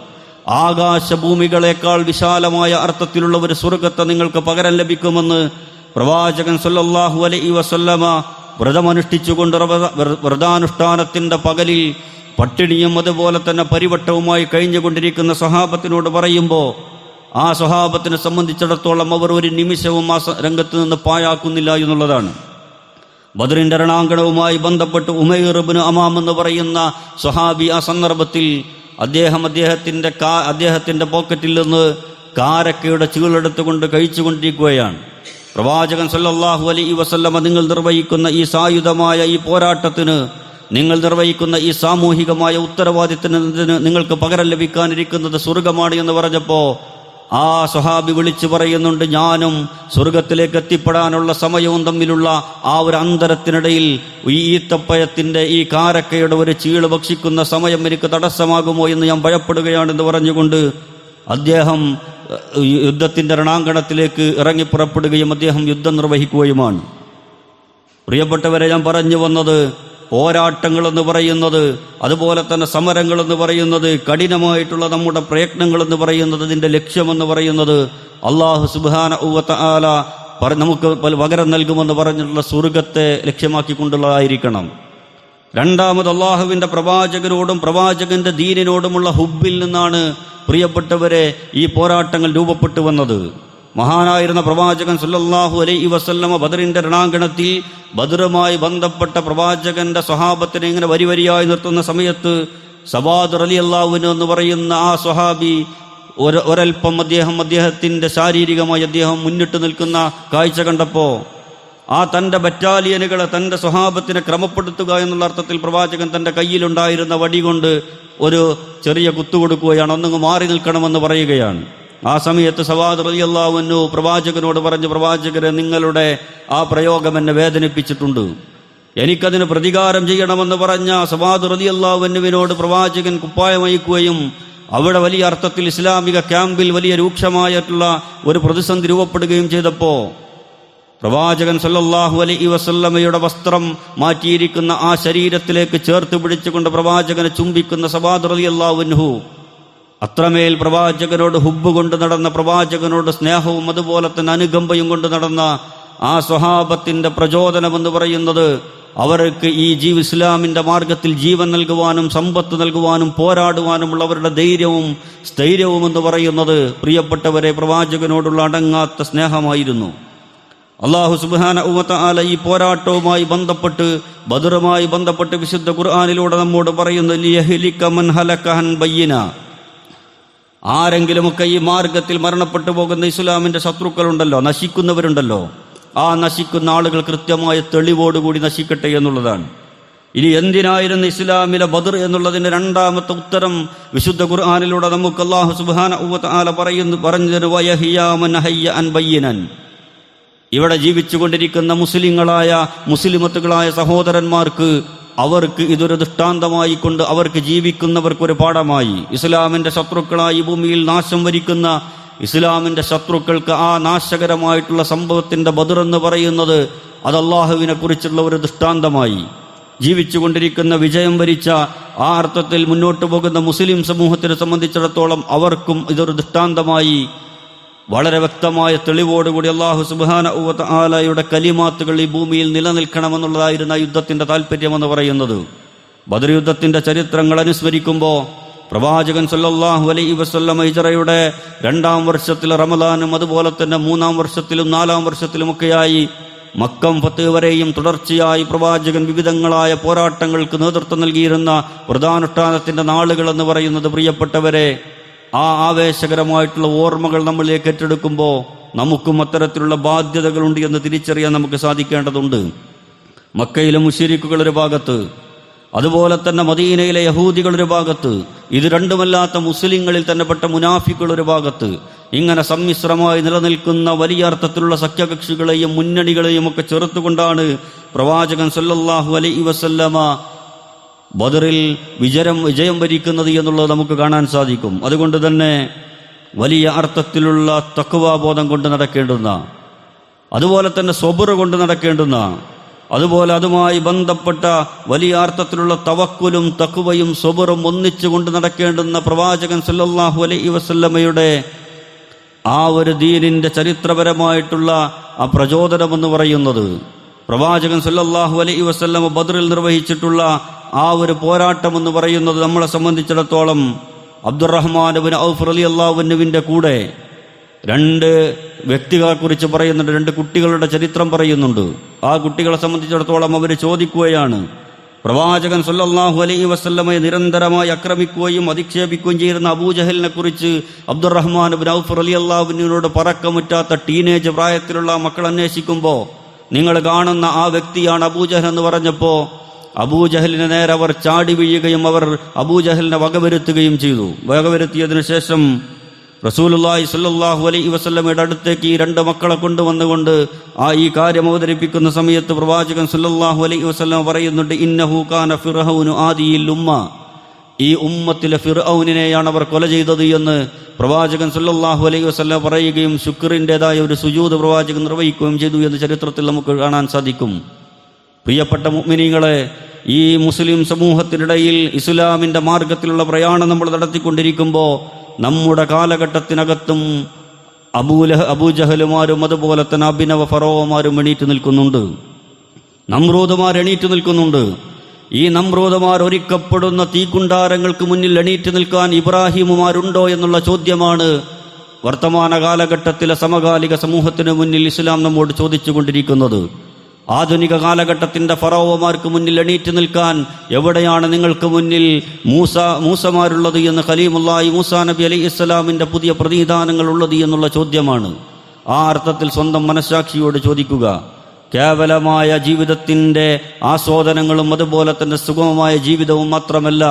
ആകാശഭൂമികളെക്കാൾ വിശാലമായ അർത്ഥത്തിലുള്ള ഒരു സ്വർഗത്തെ നിങ്ങൾക്ക് പകരം ലഭിക്കുമെന്ന് പ്രവാചകൻ സല്ലല്ലാഹു അലൈ വസല്ലമ വ്രതമനുഷ്ഠിച്ചുകൊണ്ട് വ്രത- വ്രതാനുഷ്ഠാനത്തിന്റെ പകലിൽ പട്ടിണിയും അതുപോലെ തന്നെ പരിവട്ടവുമായി കഴിഞ്ഞുകൊണ്ടിരിക്കുന്ന സഹാബത്തിനോട് പറയുമ്പോൾ ആ സ്വഹാബത്തിനെ സംബന്ധിച്ചിടത്തോളം അവർ ഒരു നിമിഷവും ആ രംഗത്ത് നിന്ന് പായാക്കുന്നില്ല എന്നുള്ളതാണ്. ബദറിന്റെ രണാങ്കണവുമായി ബന്ധപ്പെട്ട് ഉമൈറുബിന് അമാം എന്ന് പറയുന്ന സ്വഹാബി ആ സന്ദർഭത്തിൽ അദ്ദേഹം അദ്ദേഹത്തിന്റെ കാ അദ്ദേഹത്തിന്റെ പോക്കറ്റിൽ നിന്ന് കാരക്കയുടെ ചീളെടുത്തുകൊണ്ട് കഴിച്ചുകൊണ്ടിരിക്കുകയാണ്. പ്രവാചകൻ സല്ലാഹു അലൈഹി വസല്ലമ നിങ്ങൾ നിർവഹിക്കുന്ന ഈ സായുധമായ ഈ പോരാട്ടത്തിന് നിങ്ങൾ നിർവഹിക്കുന്ന ഈ സാമൂഹികമായ ഉത്തരവാദിത്തത്തിന് നിങ്ങൾക്ക് പകരം ലഭിക്കാനിരിക്കുന്നത് സ്വർഗമാണ് എന്ന് പറഞ്ഞപ്പോ ആ സ്വഹാബി വിളിച്ചു പറയുന്നുണ്ട് ഞാനും സ്വർഗത്തിലേക്ക് എത്തിപ്പെടാനുള്ള സമയവും തമ്മിലുള്ള ആ ഒരു അന്തരത്തിനിടയിൽ ഈ ഈത്തപ്പയത്തിന്റെ ഈ കാരക്കയുടെ ഒരു ചീൾ ഭക്ഷിക്കുന്ന സമയം എനിക്ക് തടസ്സമാകുമോ എന്ന് ഞാൻ ഭയപ്പെടുകയാണെന്ന് പറഞ്ഞുകൊണ്ട് അദ്ദേഹം യുദ്ധത്തിന്റെ രണാങ്കണത്തിലേക്ക് ഇറങ്ങി പുറപ്പെടുകയും അദ്ദേഹം യുദ്ധം നിർവഹിക്കുകയുമാണ്. പ്രിയപ്പെട്ടവരെ ഞാൻ പറഞ്ഞു വന്നത് പോരാട്ടങ്ങൾ എന്ന് പറയുന്നത് അതുപോലെ തന്നെ സമരങ്ങൾ എന്ന് പറയുന്നത് കഠിനമായിട്ടുള്ള നമ്മുടെ പ്രയത്നങ്ങൾ എന്ന് പറയുന്നത് ഇതിന്റെ ലക്ഷ്യമെന്ന് പറയുന്നത് അള്ളാഹു സുബാന ഉവത്ത നമുക്ക് പകരം നൽകുമെന്ന് പറഞ്ഞിട്ടുള്ള സ്വർഗത്തെ ലക്ഷ്യമാക്കിക്കൊണ്ടുള്ളതായിരിക്കണം. രണ്ടാമത് അള്ളാഹുവിന്റെ പ്രവാചകരോടും പ്രവാചകന്റെ ദീനിനോടുമുള്ള ഹുബിൽ നിന്നാണ് പ്രിയപ്പെട്ടവരെ ഈ പോരാട്ടങ്ങൾ രൂപപ്പെട്ടു വന്നത്. മഹാനായിരുന്ന പ്രവാചകൻ സുല്ലാഹു അലൈ വസല്ലമ ബദറിന്റെ രണാങ്കണത്തിൽ ബദറുമായി ബന്ധപ്പെട്ട പ്രവാചകന്റെ സ്വഹാബത്തിനെ ഇങ്ങനെ വരിവരിയായി നിർത്തുന്ന സമയത്ത് സബാദ് അലി അള്ളാഹുവിന് എന്ന് പറയുന്ന ആ സ്വഹാബി ഒരു ഒരൽപ്പം അദ്ദേഹം അദ്ദേഹത്തിന്റെ ശാരീരികമായി അദ്ദേഹം മുന്നിട്ട് നിൽക്കുന്ന കാഴ്ച കണ്ടപ്പോ ആ തന്റെ ബറ്റാലിയനുകളെ തന്റെ സ്വഹാബത്തിനെ ക്രമപ്പെടുത്തുക എന്നുള്ള അർത്ഥത്തിൽ പ്രവാചകൻ തന്റെ കയ്യിലുണ്ടായിരുന്ന വടി കൊണ്ട് ഒരു ചെറിയ കുത്തുകൊടുക്കുകയാണ് ഒന്നങ്ങ് മാറി നിൽക്കണമെന്ന് പറയുകയാണ്. ആ സമയത്ത് സവാദ് റലിയല്ലാവുന്നു പ്രവാചകനോട് പറഞ്ഞു പ്രവാചകരെ നിങ്ങളുടെ ആ പ്രയോഗം എന്നെ വേദനിപ്പിച്ചിട്ടുണ്ട്. എനിക്കതിന് പ്രതികാരം ചെയ്യണമെന്ന് പറഞ്ഞ സവാദ് റലിയല്ലാവുന്നുവിനോട് പ്രവാചകൻ കുപ്പായമയക്കുകയും അവിടെ വലിയ അർത്ഥത്തിൽ ഇസ്ലാമിക ക്യാമ്പിൽ വലിയ രൂക്ഷമായിട്ടുള്ള ഒരു പ്രതിസന്ധി രൂപപ്പെടുകയും ചെയ്തപ്പോൾ പ്രവാചകൻ സല്ലല്ലാഹു അലൈഹി വസല്ലമയുടെ വസ്ത്രം മാറ്റിയിരിക്കുന്ന ആ ശരീരത്തിലേക്ക് ചേർത്ത് പിടിച്ചുകൊണ്ട് പ്രവാചകനെ ചുംബിക്കുന്ന സവാദ് റളിയല്ലാഹുവിൻഹു അത്രമേൽ പ്രവാചകനോട് ഹുബ് കൊണ്ട് നടന്ന പ്രവാചകനോട് സ്നേഹവും അതുപോലെ തന്നെ അനുകമ്പയും കൊണ്ട് നടന്ന ആ സ്വഹാബത്തിന്റെ പ്രചോദനമെന്ന് പറയുന്നത് അവർക്ക് ഈ ജീവ് ഇസ്ലാമിന്റെ മാർഗത്തിൽ ജീവൻ നൽകുവാനും സമ്പത്ത് നൽകുവാനും പോരാടുവാനുമുള്ള അവരുടെ ധൈര്യവും സ്ഥൈര്യവും എന്ന് പറയുന്നത് പ്രിയപ്പെട്ടവരെ പ്രവാചകനോടുള്ള അടങ്ങാത്ത സ്നേഹമായിരുന്നു. അള്ളാഹു സുബാന ആല ഈ പോരാട്ടവുമായി ബന്ധപ്പെട്ട് ബദറുമായി ബന്ധപ്പെട്ട് വിശുദ്ധ ഖുർആാനിലൂടെ നമ്മോട് പറയുന്നു ആരെങ്കിലുമൊക്കെ ഈ മാർഗത്തിൽ മരണപ്പെട്ടു പോകുന്ന ഇസ്ലാമിന്റെ ശത്രുക്കളുണ്ടല്ലോ നശിക്കുന്നവരുണ്ടല്ലോ ആ നശിക്കുന്ന ആളുകൾ കൃത്യമായ തെളിവോടുകൂടി നശിക്കട്ടെ എന്നുള്ളതാണ്. ഇനി എന്തിനായിരുന്നു ഇസ്ലാമിലെ ബദർ എന്നുള്ളതിന്റെ രണ്ടാമത്തെ ഉത്തരം വിശുദ്ധ ഖുർആാനിലൂടെ നമുക്ക് അള്ളാഹു സുബാന പറയുന്നു പറഞ്ഞു വയഹിയാമൻ ഹയ്യ അൻ ബയ്യനൻ. ഇവിടെ ജീവിച്ചുകൊണ്ടിരിക്കുന്ന മുസ്ലിങ്ങളായ മുസ്ലിമത്തുകളായ സഹോദരന്മാർക്ക് അവർക്ക് ഇതൊരു ദൃഷ്ടാന്തമായി കൊണ്ട് അവർക്ക് ജീവിക്കുന്നവർക്കൊരു പാഠമായി. ഇസ്ലാമിന്റെ ശത്രുക്കളായി ഭൂമിയിൽ നാശം വരിക്കുന്ന ഇസ്ലാമിന്റെ ശത്രുക്കൾക്ക് ആ നാശകരമായിട്ടുള്ള സംഭവത്തിന്റെ ബദർ എന്ന് പറയുന്നത് അത് അള്ളാഹുവിനെ കുറിച്ചുള്ള ഒരു ദൃഷ്ടാന്തമായി. ജീവിച്ചുകൊണ്ടിരിക്കുന്ന വിജയം വരിച്ച ആ അർത്ഥത്തിൽ മുന്നോട്ടു പോകുന്ന മുസ്ലിം സമൂഹത്തിനെ സംബന്ധിച്ചിടത്തോളം അവർക്കും ഇതൊരു ദൃഷ്ടാന്തമായി. വളരെ വ്യക്തമായ തെളിവോടുകൂടി അള്ളാഹു സുബാന ആലയുടെ കലിമാത്തുകൾ ഈ ഭൂമിയിൽ നിലനിൽക്കണമെന്നുള്ളതായിരുന്ന യുദ്ധത്തിന്റെ താല്പര്യമെന്ന് പറയുന്നത്. ബദർ യുദ്ധത്തിന്റെ ചരിത്രങ്ങൾ അനുസ്മരിക്കുമ്പോൾ പ്രവാചകൻ സല്ലാഹു അലൈ വസല്ലമ ഹിജറയുടെ രണ്ടാം വർഷത്തിൽ റമദാനും അതുപോലെ തന്നെ മൂന്നാം വർഷത്തിലും നാലാം വർഷത്തിലുമൊക്കെയായി മക്കം ഫത്ത് വരെയും തുടർച്ചയായി പ്രവാചകൻ വിവിധങ്ങളായ പോരാട്ടങ്ങൾക്ക് നേതൃത്വം നൽകിയിരുന്ന വ്രതാനുഷ്ഠാനത്തിന്റെ നാളുകൾ എന്ന് പറയുന്നത് പ്രിയപ്പെട്ടവരെ ആ ആവേശകരമായിട്ടുള്ള ഓർമ്മകൾ നമ്മളിലേക്ക് ഏറ്റെടുക്കുമ്പോൾ നമുക്കും അത്തരത്തിലുള്ള ബാധ്യതകളുണ്ട് എന്ന് തിരിച്ചറിയാൻ നമുക്ക് സാധിക്കേണ്ടതുണ്ട്. മക്കയിലെ മുഷിരിക്കുകൾ ഒരു ഭാഗത്ത് അതുപോലെ തന്നെ മദീനയിലെ യഹൂദികൾ ഒരു ഭാഗത്ത് ഇത് രണ്ടുമല്ലാത്ത മുസ്ലിങ്ങളിൽ തന്നെ പെട്ട മുനാഫിക്കുകൾ ഒരു ഭാഗത്ത് ഇങ്ങനെ സമ്മിശ്രമായി നിലനിൽക്കുന്ന വലിയ അർത്ഥത്തിലുള്ള സഖ്യകക്ഷികളെയും മുന്നണികളെയും ഒക്കെ ചെറുത്തുകൊണ്ടാണ് പ്രവാചകൻ സല്ലല്ലാഹു അലൈ വസല്ലമ ബദറിൽ വിജയം വിജയം വരിക്കുന്നത് എന്നുള്ളത് നമുക്ക് കാണാൻ സാധിക്കും. അതുകൊണ്ട് തന്നെ വലിയ അർത്ഥത്തിലുള്ള തക്കുവാബോധം കൊണ്ട് നടക്കേണ്ടുന്ന അതുപോലെ തന്നെ സ്വബുറ കൊണ്ട് നടക്കേണ്ടുന്ന അതുപോലെ അതുമായി ബന്ധപ്പെട്ട വലിയ അർത്ഥത്തിലുള്ള തവക്കുലും തക്കുവയും സ്വബുറും ഒന്നിച്ചു കൊണ്ട് നടക്കേണ്ടുന്ന പ്രവാചകൻ സല്ലല്ലാഹു അലൈഹി വസല്ലമയുടെ ആ ഒരു ദീനിന്റെ ചരിത്രപരമായിട്ടുള്ള ആ പ്രചോദനമെന്ന് പറയുന്നത്. പ്രവാചകൻ സല്ലല്ലാഹു അലൈഹി വസല്ലമ ബദറിൽ നിർവഹിച്ചിട്ടുള്ള ആ ഒരു പോരാട്ടം എന്ന് പറയുന്നത് നമ്മളെ സംബന്ധിച്ചിടത്തോളം അബ്ദുറഹ്മാൻ ഔഫ് അലി അള്ളാഹുവിന്റെ കൂടെ രണ്ട് വ്യക്തികളെ കുറിച്ച് പറയുന്നുണ്ട് രണ്ട് കുട്ടികളുടെ ചരിത്രം പറയുന്നുണ്ട്. ആ കുട്ടികളെ സംബന്ധിച്ചിടത്തോളം അവർ ചോദിക്കുകയാണ് പ്രവാചകൻ സല്ലല്ലാഹു അലൈ വസല്ലമയെ നിരന്തരമായി അക്രമിക്കുകയും അധിക്ഷേപിക്കുകയും ചെയ്യുന്ന അബൂജഹലിനെ കുറിച്ച് അബ്ദുറഹ്മാൻ ബിൻ ഔഫ് അലി അള്ളാഹുവിനോട് പറക്കമുറ്റാത്ത ടീനേജ് പ്രായത്തിലുള്ള മക്കൾ അന്വേഷിക്കുമ്പോൾ നിങ്ങൾ കാണുന്ന ആ വ്യക്തിയാണ് അബൂജഹൽ എന്ന് പറഞ്ഞപ്പോൾ അബൂജഹലിന് നേരെ അവർ ചാടി വീഴുകയും അവർ അബൂജഹലിനെ വകവരുത്തുകയും ചെയ്തു. വകവരുത്തിയതിനു ശേഷം റസൂലുല്ലാഹി സല്ലാഹു അലൈ വസ്ലമയുടെ അടുത്തേക്ക് ഈ രണ്ട് മക്കളെ കൊണ്ടുവന്നുകൊണ്ട് ആ ഈ കാര്യം അവതരിപ്പിക്കുന്ന സമയത്ത് പ്രവാചകൻ സല്ലാഹു അലൈ വസ്ലം പറയുന്നുണ്ട് ഇന്നഹു കാന ഫിറഹുനു ആദിയിൽ ഉമ്മ. ഈ ഉമ്മത്തിലെ ഫിർഔനിനെയാണ് അവർ കൊല ചെയ്തത് എന്ന് പ്രവാചകൻ സല്ലല്ലാഹു അലൈഹി വസല്ലം പറയുകയും ശുക്രിന്റെതായ ഒരു സുജൂത് പ്രവാചകൻ നിർവഹിക്കുകയും ചെയ്തു എന്ന് ചരിത്രത്തിൽ നമുക്ക് കാണാൻ സാധിക്കും. പ്രിയപ്പെട്ട മുഅ്മിനീങ്ങളെ ഈ മുസ്ലിം സമൂഹത്തിനിടയിൽ ഇസ്ലാമിന്റെ മാർഗത്തിലുള്ള പ്രയാണം നമ്മൾ നടത്തിക്കൊണ്ടിരിക്കുമ്പോൾ നമ്മുടെ കാലഘട്ടത്തിനകത്തും അബൂലഹ അബൂജഹലുമാരും അതുപോലെ തന്നെ അഭിനവ ഫറോവമാരും എണീറ്റ് നിൽക്കുന്നുണ്ട്. നമ്രൂദുമാർ എണീറ്റ് നിൽക്കുന്നുണ്ട്. ഈ നമ്രൂദമാർ ഒരുക്കപ്പെടുന്ന തീക്കുണ്ടാരങ്ങൾക്ക് മുന്നിൽ എണീറ്റ് നിൽക്കാൻ ഇബ്രാഹിമുമാരുണ്ടോ എന്നുള്ള ചോദ്യമാണ് വർത്തമാന കാലഘട്ടത്തിലെ സമകാലിക സമൂഹത്തിന് മുന്നിൽ ഇസ്ലാം നമ്മോട് ചോദിച്ചുകൊണ്ടിരിക്കുന്നത്. ആധുനിക കാലഘട്ടത്തിന്റെ ഫറോവമാർക്ക് മുന്നിൽ എണീറ്റ് നിൽക്കാൻ എവിടെയാണ് നിങ്ങൾക്ക് മുന്നിൽ മൂസ മൂസമാരുള്ളത് എന്ന് ഖലീമുല്ലായി മൂസ നബി അലി ഇസ്ലാമിന്റെ പുതിയ പ്രതിനിധാനങ്ങൾ ഉള്ളത് എന്നുള്ള ചോദ്യമാണ്. ആ അർത്ഥത്തിൽ സ്വന്തം മനസ്സാക്ഷിയോട് ചോദിക്കുക. കേവലമായ ജീവിതത്തിന്റെ ആസ്വാദനങ്ങളും അതുപോലെ തന്നെ സുഗമമായ ജീവിതവും മാത്രമല്ല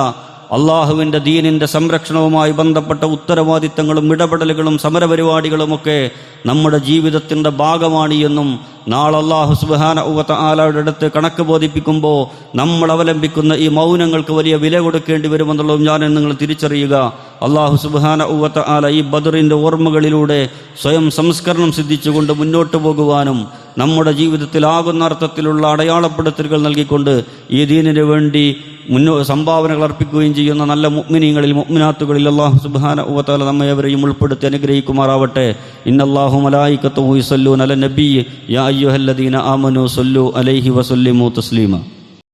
അള്ളാഹുവിന്റെ ദീനിന്റെ സംരക്ഷണവുമായി ബന്ധപ്പെട്ട ഉത്തരവാദിത്തങ്ങളും ഇടപെടലുകളും സമരപരിപാടികളുമൊക്കെ നമ്മുടെ ജീവിതത്തിന്റെ ഭാഗമാണ് എന്നും നാളെ അള്ളാഹു സുബാന ഉവത്ത ആലയുടെ അടുത്ത് കണക്ക് ബോധിപ്പിക്കുമ്പോൾ നമ്മൾ അവലംബിക്കുന്ന ഈ മൗനങ്ങൾക്ക് വലിയ വില കൊടുക്കേണ്ടി വരുമെന്നുള്ളതും ഞാൻ നിങ്ങൾ തിരിച്ചറിയുക. അള്ളാഹു സുബാന ഉവത്ത ആല ഈ ബദറിന്റെ ഓർമ്മകളിലൂടെ സ്വയം സംസ്കരണം സിദ്ധിച്ചുകൊണ്ട് മുന്നോട്ട് പോകുവാനും നമ്മുടെ ജീവിതത്തിൽ ആകുന്ന അർത്ഥത്തിലുള്ള അടയാളപ്പെടുത്തലുകൾ നൽകിക്കൊണ്ട് ഈ ദീനിനു വേണ്ടി മുന്നോ സംഭാവനകൾ അർപ്പിക്കുകയും ചെയ്യുന്ന നല്ല മുഗ്മിനീങ്ങളിൽ മുഗ്മിനാത്തുകളിൽ അള്ളാഹു സുബാന ഉവത്താല നമ്മെ അവരെയും ഉൾപ്പെടുത്തി അനുഗ്രഹിക്കുമാറാവട്ടെ. ഇന്നല്ലാഹു മലായിക്കത്തു യുസല്ലൂൻ അല നബി യാ അയ്യുഹല്ലദീന ആമനു സൊല്ലു അലൈഹി വസല്ലിമു തസ്ലീമ.